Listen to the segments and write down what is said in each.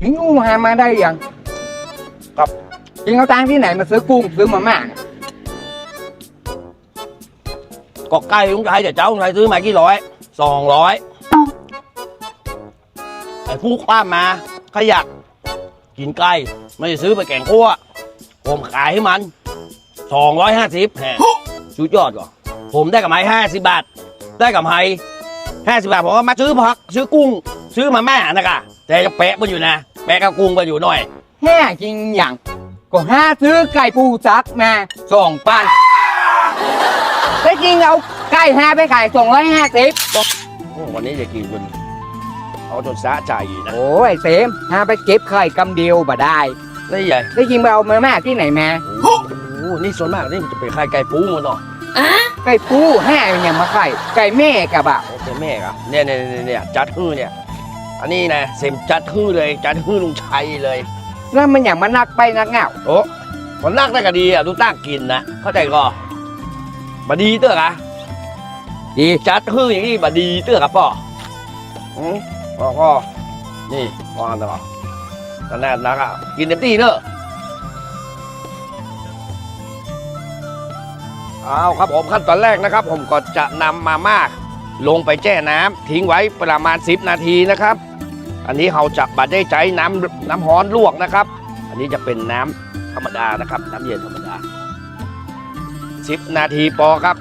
ถึงอู้หามาได้ยังครับจริงเอาตังค์ที่ไหนมาซื้อกุ้งซื้อมาม่าเนี่ยก็ไก่ลุงชัยแต่เจ้าลุงชัยซื้อมากี่ร้อยสองร้อยไอ้ผู้คว้ามาขยักกินไก่ไม่ได้ซื้อไปแกงคั่วผมขายให้มันสองร้อยห้าสิบแหมสุดยอดก่อนผมได้กำไรห้าสิบบาท ได้กำไรห้าสิบบาทผมก็มาซื้อผัก ซื้อกุ้ง ซื้อมาม่านะกะ แต่จะแปะมันอยู่นะ แปะกับกุ้งไปอยู่หน่อย แห่จริงอย่าง ก็ห้าซื้อไก่ปูซักมาสองปันแต่จริงเอาไก่ห้าไปขายสองร้อยห้าสิบโอ้วันนี้จะกินจนเอาจนสะใจนะ โอ้ยเสมห้าไปเก็บไข่กำเดียวบ่ได้นี่ใหญ่ได้จริงไปเอามาม่าที่ไหนมาโอ้โหนี่ส่วนมากนี่มันจะเป็นไข่ไก่ปูหมดเนาะไก่ปูห้าอย่างมาไข่ไก่แม่กับอะโอเคแม่อะเนี่ยเนี่ยเนี่ยเนี่ยจัดฮื้อเนี่ย อันนี้นะเสมจัดฮื้อเลยจัดฮื้อลุงชัยเลย แล้วมันอย่างมานักไปนักเหงาโอ้คนนักได้ก็ดีอะดูตั้งกินนะเข้าใจก็บดีเตื้อกะดีจัดฮื้ออย่างนี้บดีเตื้อกับป่ออืมพ่อพ่อนี่วางต่อตอนแรกนักอะกินเต็มที่เนอะเอาครับผมขั้นตอนแรกนะครับ ผมก็จะนำมาม่าลงไปแช่น้ำทิ้งไว้ประมาณ 10 นาทีนะครับ อันนี้เราจะบัดได้ใจน้ำน้ำร้อนลวกนะครับ อันนี้จะเป็นน้ำธรรมดานะครับ น้ำเย็นธรรมดา 10 นาทีพอครับ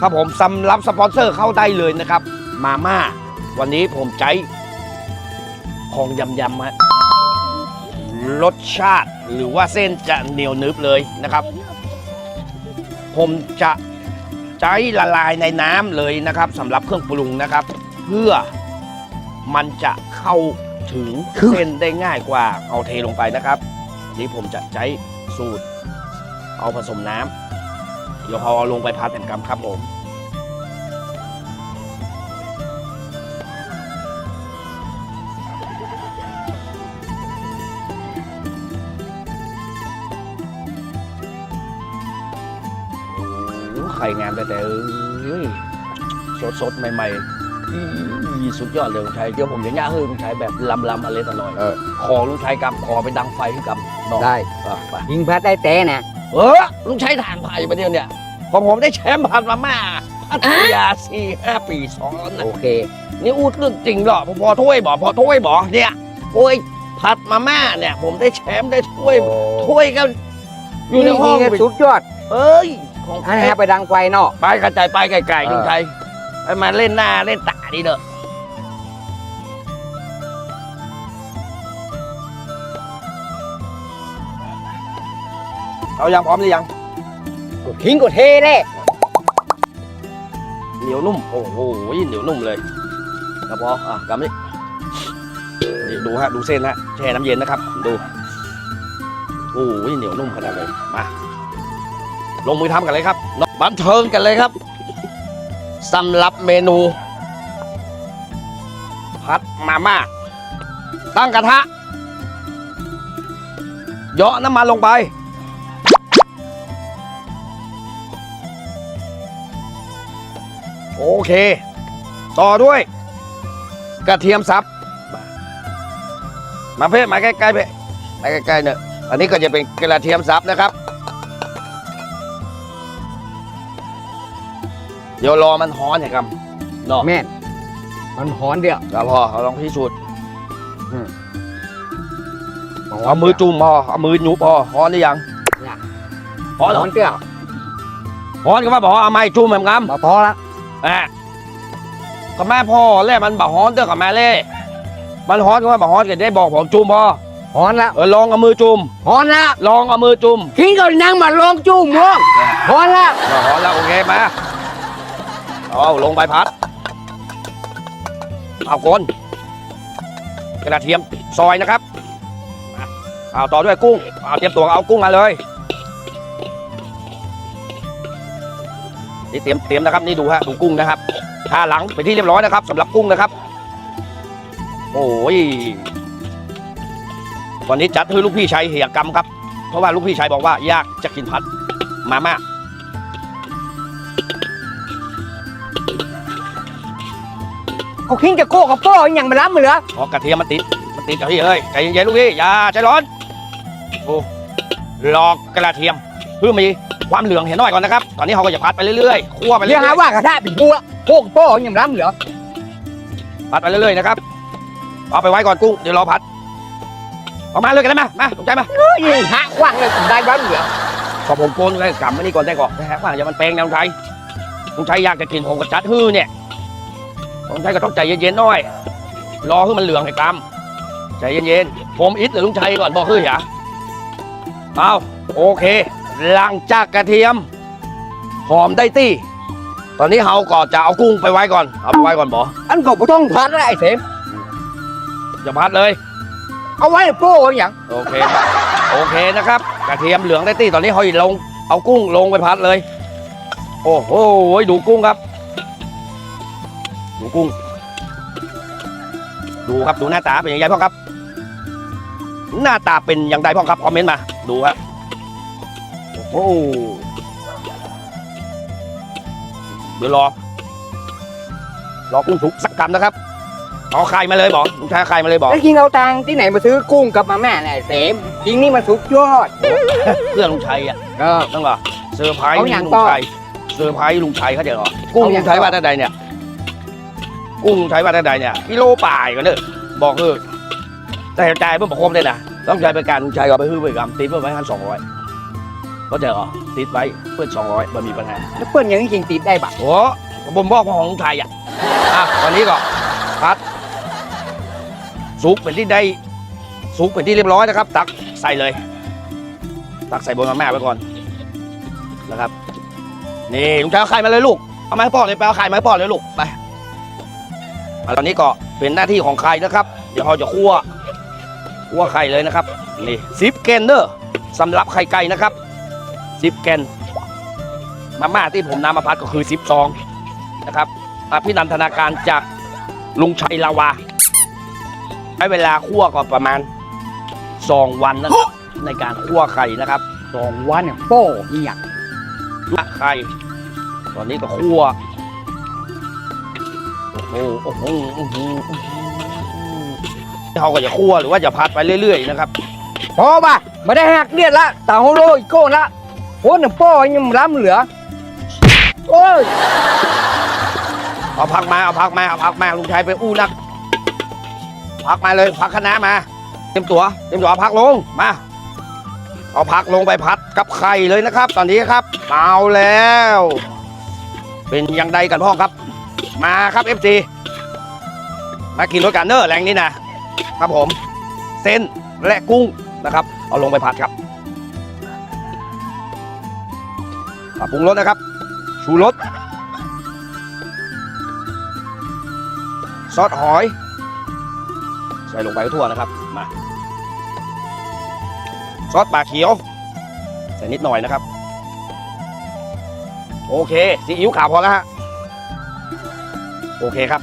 ครับผมสำหรับสปอนเซอร์เข้าได้เลยนะครับ มาม่าวันนี้ผมใจของยำยำฮะรสชาติหรือว่าเส้นจะเหนียวนึบเลยนะครับ ผมจะใจละลายในน้ำเลยนะครับสำหรับเครื่องปรุงนะครับ เพื่อ มันจะเข้าถึงเส้นได้ง่ายกว่าเอาเทลงไปนะครับนี่ผมจะใช้สูตร เอาผสมน้ำเดี๋ยวพอเอาลงไปพัดแผ่นกำครับผมโอ้โหไข่งามแต่แต่เอ้ยสดสดๆ ใหม่ ๆ อีสุดยอดเลยลุงชัยเดี๋ยวผมจะย่าให้ลุงชัยแบบลำๆอะไรตลอดเออ ขอลุงชัยกำขอไปดังไฟให้กำเนาะได้อะไปยิงพัดได้แต่นะเออลุงชัยทานไผ่ประเดี๋ยวเนี่ยพอผมได้แชมป์ผัดมาม่าพัทยาสี่ห้าปีซ้อนนะ โอเค นี่อูดเรื่องจริงเหรอพอพอถ้วยบอกพอถ้วยบอกเนี่ยโอ้ยผัดมาม่าเนี่ย ผมได้แชมป์ได้ถ้วยถ้วยก็อยู่ในห้องนี่สุดยอดเอ้ยของอันแท้นี้ไปดังไฟเนาะไปกระจายไปไกลๆเออลุงชัย ไปมาเล่นหน้าเล่นตาดีเนอะเอายังพร้อมหรือยัง กดทิ้งกดเทเลยเหนียวนุ่ม โอ้โหเหนียวนุ่มเลยแล้วพออะกำนี่นี่ดูฮะ ดูเส้นฮะ แช่น้ำเย็นนะครับ ดู โอ้โหเหนียวนุ่มขนาดเลย มา ลงมือทำกันเลยครับเนาะบันเทิงกันเลยครับ สำหรับเมนูผัดมาม่าตั้งกระทะเยาะน้ำมันลงไป โอเค ต่อด้วย กระเทียมสับ มามาเพ่มาใกล้ๆเพ่มาใกล้ๆเนอะอันนี้ก็จะเป็นกระเทียมสับนะครับ เดี๋ยวรอมันฮ้อนเนี่ยครับเนาะแม่น มันหอนเดียวแล้วพอเอาลองพิสูจน์เอามือจุ่มพอเอามือหนูพอฮ้อนหรือยังพอเหรหออนเดียวฮ้อนก็ว่าบอกเอาไม้จุ่มแบบงั้มมาพอละอะก็แม่พ่อแล่มันบอกฮ้อนเด้อกับแม่เล่ มันฮ้อนก็ว่าบอกฮ้อนก็ได้บอกผมจุ่มพอหอนละเออลองเอามือจุ่มหอนละลองเอามือจุ่มทิ้งก็นั่งมาลองจุ่มม่วงหอนละบอกฮ้อนแล้วโอเคมา เอาลงใบพัด เอาก้นกระเทียมซอยนะครับเอาต่อด้วยกุ้งเอาเตรียมตัวเอากุ้งมาเลยนี่เตรียมเตรียมนะครับนี่ดูฮะดูกุ้งนะครับทาหลังไปที่เรียบร้อยนะครับสำหรับกุ้งนะครับ โอ้ยวันนี้จัดให้ลูกพี่ชัยเหียกรรมครับ เพราะว่าลูกพี่ชัยบอกว่าอยากจะกินพัดมาม่า เขาทิ้งจะโก้กับโป้อหย่างมาล้ำเหลือเพราะกระเทียมมันติดมันติดกับพี่เอ้ยใจเย็นๆลูกพี่อย่าใจร้อนโอ้รอกกระเทียมเพื่อมีความเหลืองเห็นหน่อยก่อนนะครับ ตอนนี้เราก็จะพัดไปเรื่อยๆคั่วไปเรื่เรีอยกหาๆว่ากระทะเป็นบัวโคกโป้ยังล้ำเหรอพัดไปเรื่อยๆนะครับเอาไปไว้ก่อนกุ้งเดี๋ยวรอพัดเอามาเลยกันได้ไหมมาตกใจไหมเฮ้ยหาคว่างเลยได้ล้ำเหรอพอผมโกนเลยกลับมานี่ก่อนได้ก่อนนะฮะว่าอย่ามันแปลงนะลุงชัยลุงชัยอยากจะกินผมกับจัดฮื้อเนี่ย ลุงชัยก็ต้องใจเย็นๆหน่อย รอให้มันเหลืองให้กำใจเย็นๆ ผมอิดหรือลุงชัยก่อนบอกฮื้ออย่าเอาโอเค หลังจากกระเทียม หอมได้ตี้ ตอนนี้เฮาก็จะเอากุ้งไปไว้ก่อน เอาไปไว้ก่อนบออันก็บ่ต้องพัดแล้วไอ้เสมอย่าพัดเลย เอาไว้โป้อย่างโอเคครับโอเคนะครับ กระเทียมเหลืองได้ตี้ตอนนี้เฮาลง เอากุ้งลงไปพัดเลย โอ้โหดูกุ้งครับ ดูกุ้ง ดูครับดูหน้าตาเป็นยังไงพ่อครับ หน้าตาเป็นอย่างไรพ่อครับคอมเมนต์มา ดูครับโอ้โหเดี๋ยวรอ รอกุ้งสุกสักคำนะครับเอาไข่มาเลยบอกลุงชายเอาไข่มาเลยบอกแล้วกินเอาตังค์ที่ไหนมาซื้อกุ้งกับมาม่าเนี่ยไอ้เสมจริงนี่มันสุดยอด เพื่อนลุงชัยอะเออ ต้องเหรอเซอร์ไพรส์เอาอย่างลุต่งอชัยเซอร์ไพรส์ลุงชัยเขาใจเหรอกุ้งเอาอลุย่างงชัยต่อว่าแต่ใดเนี่ย กุ้งลุงชัยว่าแต่ใดเนี่ยกิโลป่ายกันเนอะบอกเออแต่จ่ายเพื่อประคมเลยนะต้องใช้บริการลุงชัยก็ไปฮื้อไปกำติดเพื่อไว้พันสองร้อยก็ใจเหรอติดไว้เพื่อสองร้อยมันมีปัญหาแล้วเปิ้ลยังจริงติดได้ปะโอ้ผมบอกว่าของลุงชัยอะอะวันนี้ก็พัดสุกเป็นที่ได้สุกเป็นที่เรียบร้อยนะครับ ตักใส่เลย ตักใส่บนมาแม่ไว้ก่อนนะครับ นี่ลุงชายเอาไข่มาเลยลูกเอาไมาให้พ่อเลยไปเอาไข่มาให้พ่อเลยลูกไปอะ ตอนนี้ก็เป็นหน้าที่ของไข่นะครับ เดี๋ยวเราจะคั่วคั่วไข่เลยนะครับนี่ซิปเกนเนอร์สำหรับไข่ไก่นะครับซิปเกนมาม่าที่ผมนำมาพัดก็คือซิปซองนะครับอภินันทนาการจากลุงชัยลาวาใช้เวลาคั่วก็ประมาณสองวันนะครับในการคั่วไข่นะครับสองวันเนี่ยโป้อีหยังละไข่ตอนนี้ก็คั่ว โอ้โหโอ้โหโอ้โหโอ้โหเขาก็จะคั่วหรือว่าจะพัดไปเรื่อยๆนะครับพอป่ะไม่ได้หักเลือดละเต่าโรยโก้ละโอ้เนี่ยโป้ยังล้ำเหลือโอ้ยเอาพักมาเอาพักมาเอาพักมาลุงชัยไปอู้นัก พักมาเลยพักคณะมา เต็มตัวเต็มตัวเอาพักลงมาเอาพักลงไปพัดกับไข่เลยนะครับ ตอนนี้ครับเอาแล้ว เป็นยังไงกันพ่อครับ มาครับ FC มากินรถกันเนอร์แรงนี้นะครับผม เส้นและกุ้งนะครับ เอาลงไปผัดครับปรุงรสนะครับ ชูรสซอสหอย ใส่ลงไปทั่วนะครับมาซอสปลาเขียว ใส่นิดหน่อยนะครับ โอเคซีอิ๊วขาวพอแล้วฮะ โอเคครับ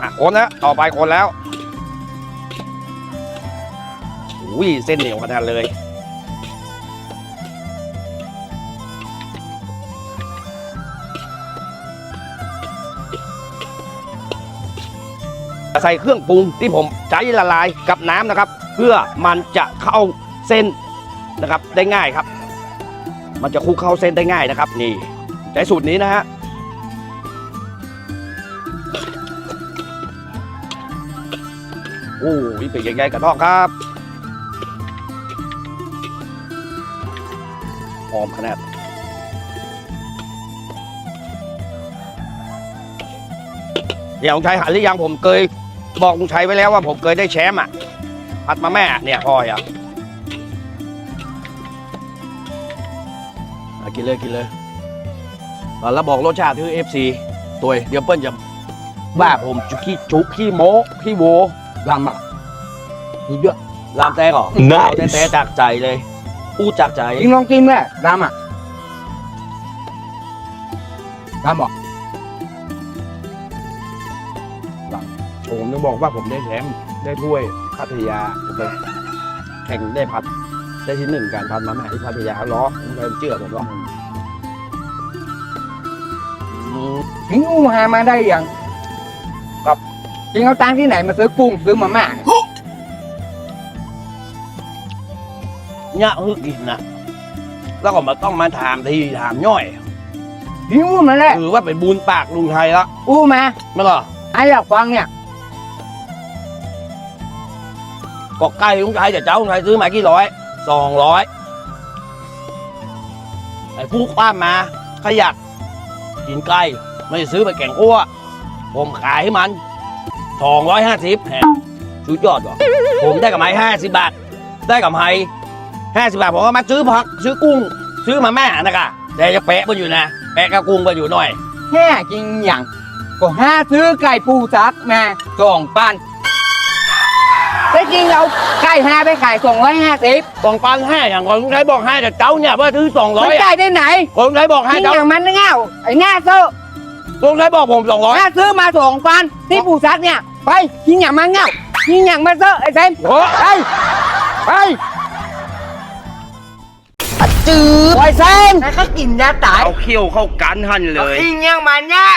อะคนแล้วต่อไปคนแล้วอุ้ยเส้นเหนียวขนาดเลย ใส่เครื่องปรุงที่ผมใช้ละลายกับน้ำนะครับ เพื่อมันจะเข้าเส้นนะครับได้ง่ายครับ มันจะคลุกเข้าเส้นได้ง่ายนะครับ นี่ใช้สูตรนี้นะฮะ โอ้ยเป็นยังไงกันน้องครับหอมขนาดเดี๋ยวลุงชัยหันหรือยังผมเคยบอกลุงชัยไว้แล้วว่าผมเคยได้แชมป์อะพัดมาแม่เนี่ยพ่อยอะอะกินเลยกินเลยอะแล้วบอกรสชาติที่เอฟซีตัวเดี๋ยวเปิ้ลจะว่าผมจุขี้จุขี้โมขี้โว ล้ำอะอีกเยอะลามแตกเหรอเอาแต่แต่จากใจเลยอู้จากใจจริงลองกินไหมล้ำอะล้ำบอกผมจะบอกว่าผมได้แชมป์ได้ถ้วยพัทยาผมไปแข่งได้พัด ได้ที่หนึ่งการพัดมาแม่ที่พัทยาล้อผมเคยเชื่อผมว่าอืมถึงอู้หามาได้ยัง กินข้าวตังที่ไหนมาซื้อกุ้งซื้อมาม่าเนี่ยเออกินนะแล้วก็มาต้องมาถามทีถามย่อยพี่อู้มาเลยถือว่าเป็นบุญปากลุงไทยละอู้มาไม่หรอไอ้อยากฟังเนี่ยก็ใกล้ลุงไทยจะเจ้าลุงไทยซื้อมากี่ร้อยสองร้อยไอ้ผู้ว่ามา ขยักกินไก่ไม่ซื้อไปแก่งอ้วผมขายให้มัน สองร้อยห้าสิบแหมชุดยอดวะผมได้กับไม้ห้าสิบบาท ได้กับไม้ห้าสิบบาทผมก็มาซื้อผัก ซื้อกุ้ง ซื้อมาแม่นะคะแต่จะแปะมาอยู่นะ แปะกับกุ้งมาอยู่หน่อยแค่จริงอย่างก็ห้าซื้อไก่ปูซักมาสองปันแต่จริงเอาไก่ห้าไปขายสองร้อยห้าสิบสองพันห้าอย่างของลุงชัยบอกให้แต่เจ้าเนี่ยว่าซื้อสองร้มัอนยจ่ายได้ไหนลุงชัยบอกให้จริงเจ้าอย่างมันเง่าไอ้หน้าซื้อลุงชัยบอกผมสองร้อยถ้าซื้อมาสองปันที่ปูซักเนี่ย ไปยิงอย่างมันเง่ายิงอย่างมาซื้อไอ้เซนโอ้ไปไปจืดไอ้เซนแล้วก็กินยาตายเอาเขี้ยวเข้ากันหันเลยยิงอย่างมันเนี่ย